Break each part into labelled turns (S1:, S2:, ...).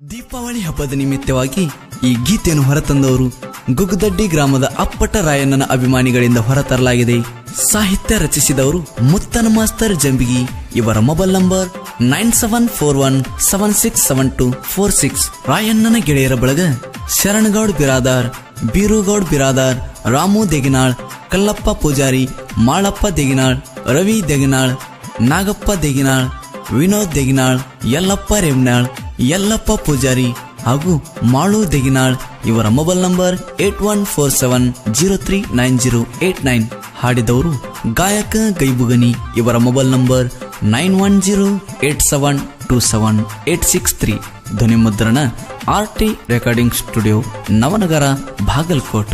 S1: ದೀಪಾವಳಿ ಹಬ್ಬದ ನಿಮಿತ್ತವಾಗಿ ಈ ಗೀತೆಯನ್ನು ಹೊರತಂದವರು ಗುಗ್ದಡ್ಡಿ ಗ್ರಾಮದ ಅಪ್ಪಟ ರಾಯಣ್ಣನ ಅಭಿಮಾನಿಗಳಿಂದ ಹೊರತರಲಾಗಿದೆ. ಸಾಹಿತ್ಯ ರಚಿಸಿದವರು ಮುತ್ತನ ಮಾಸ್ತರ್ ಜಂಬಿಗಿ, ಇವರ mobile number nine seven four one seven six seven two four six. ರಾಯಣ್ಣನ ಗೆಳೆಯರ ಬಳಗ ಶರಣಗೌಡ್ ಬಿರಾದಾರ್, ಬೀರುಗೌಡ್ ಬಿರಾದಾರ್, ರಾಮು ದೇಗಿನಾಳ್, ಕಲ್ಲಪ್ಪ ಪೂಜಾರಿ, ಮಾಳಪ್ಪ ದೇಗಿನಾಳ್, ರವಿ ದೇಗಿನಾಳ್, ನಾಗಪ್ಪ ದೇಗಿನಾಳ್, ವಿನೋದ್ ದೇಗಿನಾಳ್, ಯಲ್ಲಪ್ಪ ರೇಮ್ನಾಳ್ ಯಲ್ಲಪ್ಪ ಪೂಜಾರಿ ಹಾಗೂ ಮಾಳು ದೆಗಿನಾಳ್ ಇವರ mobile number eight one four seven zero three nine zero eight nine. ಹಾಡಿದವರು ಗಾಯಕ ಗೈಬುಗನಿ ಇವರ mobile number nine one zero eight seven two seven eight six three. ಧ್ವನಿ ಮುದ್ರಣ R T recording studio Navanagar, Bagalkot.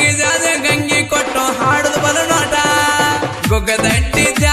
S1: ಗಂಗಿದಾದ ಗಂಗಿ ಕೊಟ್ಟು ಹಾಡದು ಬಲನಾಟ. ಗೊಗ್ಗದಟ್ಟಿದ್ದ